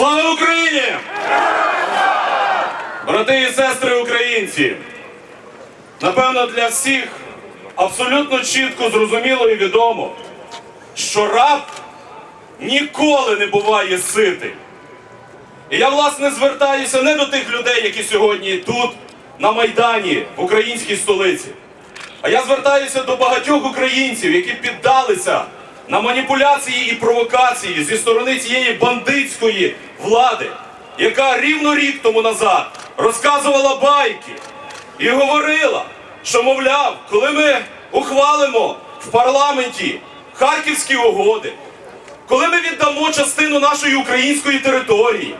Слава Україні! Брати і сестри українці! Напевно, для всіх абсолютно чітко зрозуміло і відомо, що раб ніколи не буває ситий. І я, власне, звертаюся не до тих людей, які сьогодні тут, на Майдані, в українській столиці. А я звертаюся до багатьох українців, які піддалися на маніпуляції і провокації зі сторони цієї бандитської влади, яка рівно рік тому назад розказувала байки і говорила, що, мовляв, коли ми ухвалимо в парламенті харківські угоди, коли ми віддамо частину нашої української території,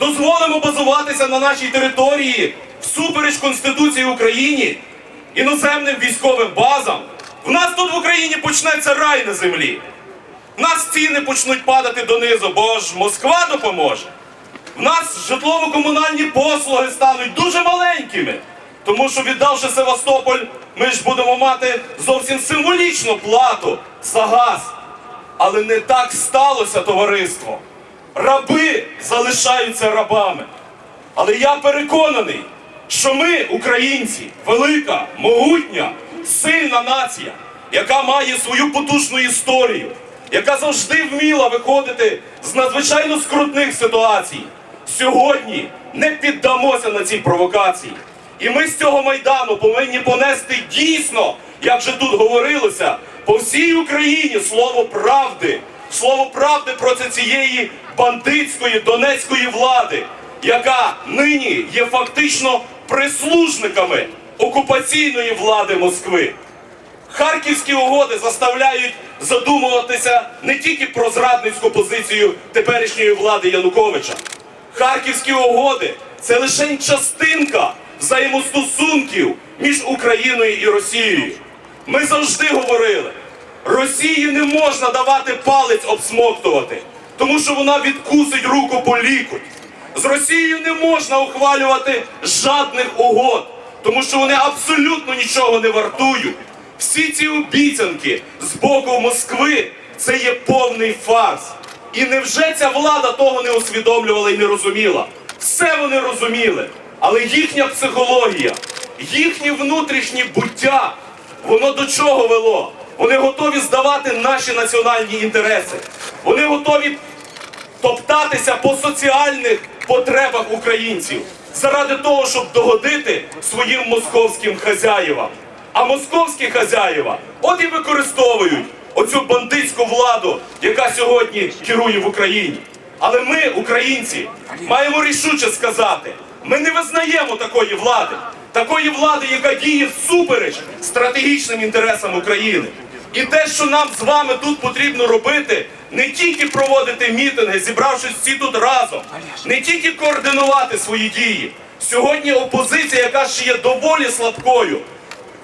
дозволимо базуватися на нашій території всупереч Конституції України іноземним військовим базам, в нас тут в Україні почнеться рай на землі. В нас ціни почнуть падати донизу, бо ж Москва допоможе. В нас житлово-комунальні послуги стануть дуже маленькими. Тому що віддавши Севастополь, ми ж будемо мати зовсім символічну плату за газ. Але не так сталося, товариство. Раби залишаються рабами. Але я переконаний, що ми, українці, велика, могутня, сильна нація, яка має свою потужну історію, яка завжди вміла виходити з надзвичайно скрутних ситуацій, сьогодні не піддамося на ці провокації. І ми з цього майдану повинні понести дійсно, як же тут говорилося, по всій Україні слово правди, слово правди проти цієї бандитської донецької влади, яка нині є фактично прислужниками окупаційної влади Москви. Харківські угоди заставляють задумуватися не тільки про зрадницьку позицію теперішньої влади Януковича. Харківські угоди це лише частинка взаємостосунків між Україною і Росією. Ми завжди говорили, Росії не можна давати палець обсмоктувати, тому що вона відкусить руку по лікуть. З Росією не можна ухвалювати жадних угод, тому що вони абсолютно нічого не вартують. Всі ці обіцянки з боку Москви це є повний фарс. І невже ця влада того не усвідомлювала і не розуміла? Все вони розуміли, але їхня психологія, їхнє внутрішнє буття, воно до чого вело? Вони готові здавати наші національні інтереси. Вони готові топтатися по соціальних потребах українців заради того, щоб догодити своїм московським хазяївам. А московські хазяїва от і використовують оцю бандитську владу, яка сьогодні керує в Україні. Але ми, українці, маємо рішуче сказати: ми не визнаємо такої влади, такої влади, яка діє всупереч стратегічним інтересам України. І те, що нам з вами тут потрібно робити, не тільки проводити мітинги, зібравшись всі тут разом, не тільки координувати свої дії. Сьогодні опозиція, яка ще є доволі слабкою,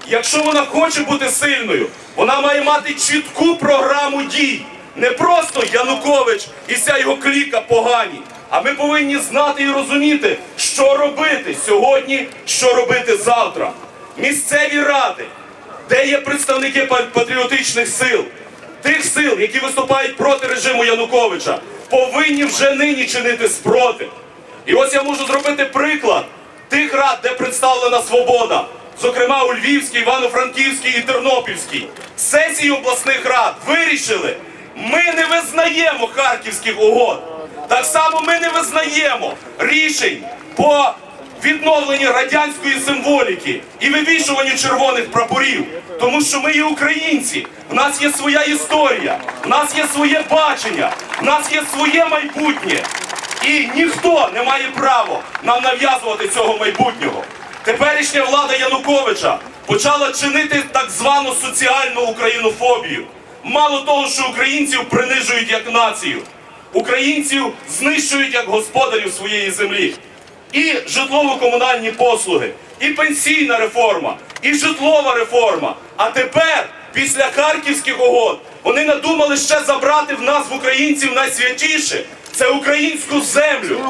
якщо вона хоче бути сильною, вона має мати чітку програму дій. Не просто Янукович і вся його кліка погані. А ми повинні знати і розуміти, що робити сьогодні, що робити завтра. Місцеві ради, де є представники патріотичних сил, тих сил, які виступають проти режиму Януковича, повинні вже нині чинити спротив. І ось я можу зробити приклад тих рад, де представлена свобода, зокрема у Львівській, Івано-Франківській і Тернопільській. Сесії обласних рад вирішили, ми не визнаємо харківських угод. Так само ми не визнаємо рішень по відновленні радянської символіки і вивішуванню червоних прапорів, тому що ми є українці. В нас є своя історія, в нас є своє бачення, в нас є своє майбутнє. І ніхто не має права нам нав'язувати цього майбутнього. Теперішня влада Януковича почала чинити так звану соціальну українофобію. Мало того, що українців принижують як націю, українців знищують як господарів своєї землі. І житлово-комунальні послуги, і пенсійна реформа, і житлова реформа. А тепер, після харківських угод, вони надумали ще забрати в нас в українців найсвятіше це українську землю.